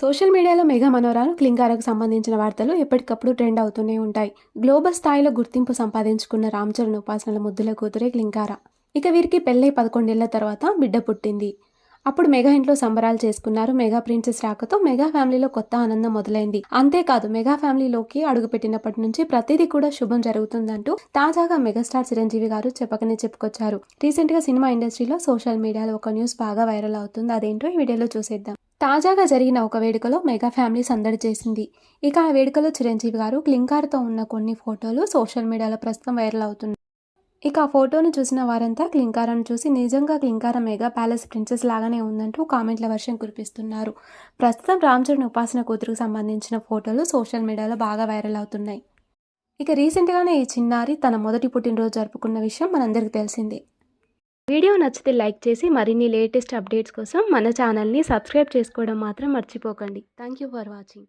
Social మీడియాలో mega మనోరాలు క్లింగారకు సంబంధించిన వార్తలు ఎప్పటికప్పుడు ట్రెండ్ అవుతూనే ఉంటాయి. గ్లోబల్ స్థాయిలో గుర్తింపు సంపాదించుకున్న రామ్ చరణ్ ఉపాసనల ముద్దుల కూతురే క్లింకార ఇక వీరికి పెళ్ళై పదకొండేళ్ళ తర్వాత బిడ్డ పుట్టింది. అప్పుడు మెగా ఇంట్లో సంబరాలు చేసుకున్నారు మెగా ప్రిన్సెస్ రాకతో మెగా ఫ్యామిలీలో కొత్త ఆనందం మొదలైంది. అంతేకాదు మెగా ఫ్యామిలీలోకి అడుగుపెట్టినప్పటి నుంచి ప్రతిదీ కూడా శుభం జరుగుతుందంటూ తాజాగా మెగాస్టార్ చిరంజీవి గారు చెప్పకనే చెప్పుకొచ్చారు. రీసెంట్గా సినిమా ఇండస్ట్రీలో సోషల్ మీడియాలో ఒక న్యూస్ బాగా వైరల్ అవుతుంది. అదేంటో ఈ వీడియోలో చూసేద్దాం. తాజాగా జరిగిన ఒక వేడుకలో మెగా ఫ్యామిలీ సందడి చేసింది. ఇక ఆ వేడుకలో చిరంజీవి గారు క్లింకార్తో ఉన్న కొన్ని ఫోటోలు సోషల్ మీడియాలో ప్రస్తుతం వైరల్ అవుతున్నాయి. ఇక ఆ ఫోటోను చూసిన వారంతా క్లింకారాను చూసి నిజంగా క్లింకార మెగా ప్యాలెస్ ప్రిన్సెస్ లాగానే ఉందంటూ కామెంట్ల వర్షం కురిపిస్తున్నారు. ప్రస్తుతం రామ్ చరణ్ ఉపాసన కూతురుకు సంబంధించిన ఫోటోలు సోషల్ మీడియాలో బాగా వైరల్ అవుతున్నాయి. ఇక రీసెంట్గానే ఈ చిన్నారి తన మొదటి పుట్టినరోజు జరుపుకున్న విషయం మనందరికీ తెలిసిందే. వీడియో నచ్చితే లైక్ చేసి మరిన్ని లేటెస్ట్ అప్డేట్స్ కోసం మన ఛానల్ని సబ్స్క్రైబ్ చేసుకోవడం మాత్రం మర్చిపోకండి. Thank you for watching.